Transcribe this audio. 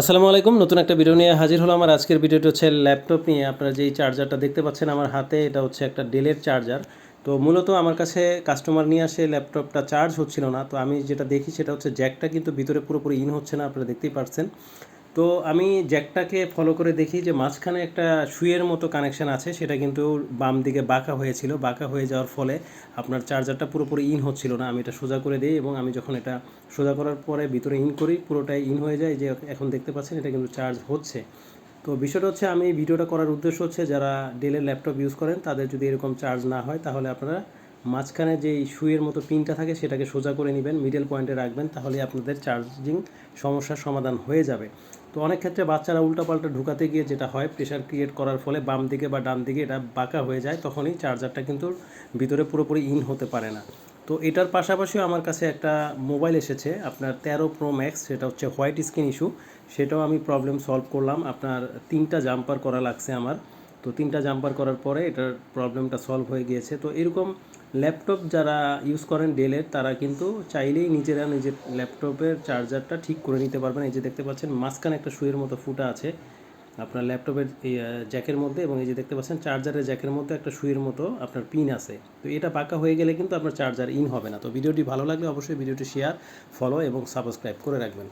আসসালামু আলাইকুম। নতুন একটা ভিডিও নিয়ে হাজির হলো আমার আজকের ভিডিওটা হচ্ছে ল্যাপটপ নিয়ে। আপনারা যেই চার্জারটা দেখতে পাচ্ছেন আমার হাতে, এটা হচ্ছে একটা ডেলের চার্জার তো মূলত আমার কাছে কাস্টমার নিয়ে আসে ল্যাপটপটা চার্জ হচ্ছিল না। তো আমি যেটা দেখি সেটা হচ্ছে জ্যাকটা কিন্তু ভিতরে পুরোপুরি ইন হচ্ছে না, আপনারা দেখতেই পাচ্ছেন তো আমি জ্যাকটাকে ফলো করে দেখি যে মাঝখানে একটা সুইয়ের মতো কানেকশন আছে, সেটা কিন্তু বাম দিকে বাঁকা হয়েছিল। বাঁকা হয়ে যাওয়ার ফলে আপনার চার্জারটা পুরোপুরি ইন হচ্ছিল না। আমি এটা সোজা করে দিই এবং আমি যখন এটা সোজা করার পরে ভিতরে ইন করি, পুরোটাই ইন হয়ে যায়। যে এখন দেখতে পাচ্ছেন, এটা কিন্তু চার্জ হচ্ছে। তো বিষয়টা হচ্ছে, আমি ভিডিওটা করার উদ্দেশ্য হচ্ছে, যারা ডেলের ল্যাপটপ ইউজ করেন, তাদের যদি এরকম চার্জ না হয়, তাহলে আপনারা মাঝখানে যে সুইয়ের মতো পিনটা থাকে, সেটাকে সোজা করে নেবেন মিডল পয়েন্টে রাখবেন তাহলে আপনাদের চার্জিং সমস্যার সমাধান হয়ে যাবে। তো অনেক ক্ষেত্রে বাচ্চারা উল্টাপাল্টা ঢুকাতে গিয়ে যেটা হয় প্রেশার ক্রিয়েট করার ফলে বাম দিকে বা ডান দিকে এটা বাঁকা হয়ে যায়, তখনই চার্জারটা কিন্তু ভিতরে পুরোপুরি ইন হতে পারে না। তো এটার পাশাপাশিও আমার কাছে একটা মোবাইল এসেছে, আপনার তেরো প্রো ম্যাক্স সেটা হচ্ছে হোয়াইট স্কিন ইস্যু সেটাও আমি প্রবলেম সলভ করলাম। আপনার তিনটা জাম্পার করা লাগছে আমার। তো তিনটা জাম্পার করার পরে এটার প্রবলেমটা সলভ হয়ে গিয়েছে। তো এরকম ল্যাপটপ যারা ইউজ করেন ডেলের তারা কিন্তু চাইলেই নিজেরা নিজের ল্যাপটপের চার্জারটা ঠিক করে নিতে পারবেন। এই যে দেখতে পাচ্ছেন, মাঝখানে একটা সুইয়ের মতো ফুটা আছে আপনার ল্যাপটপের জ্যাকের মধ্যে এবং এই যে দেখতে পাচ্ছেন চার্জারের জ্যাকের মধ্যে একটা সুইয়ের মতো আপনার পিন আছে। তো এটা পাকা হয়ে গেলে কিন্তু আপনার চার্জার ইন হবে না। তো ভিডিওটি ভালো লাগলে অবশ্যই ভিডিওটি শেয়ার ফলো এবং সাবস্ক্রাইব করে রাখবেন।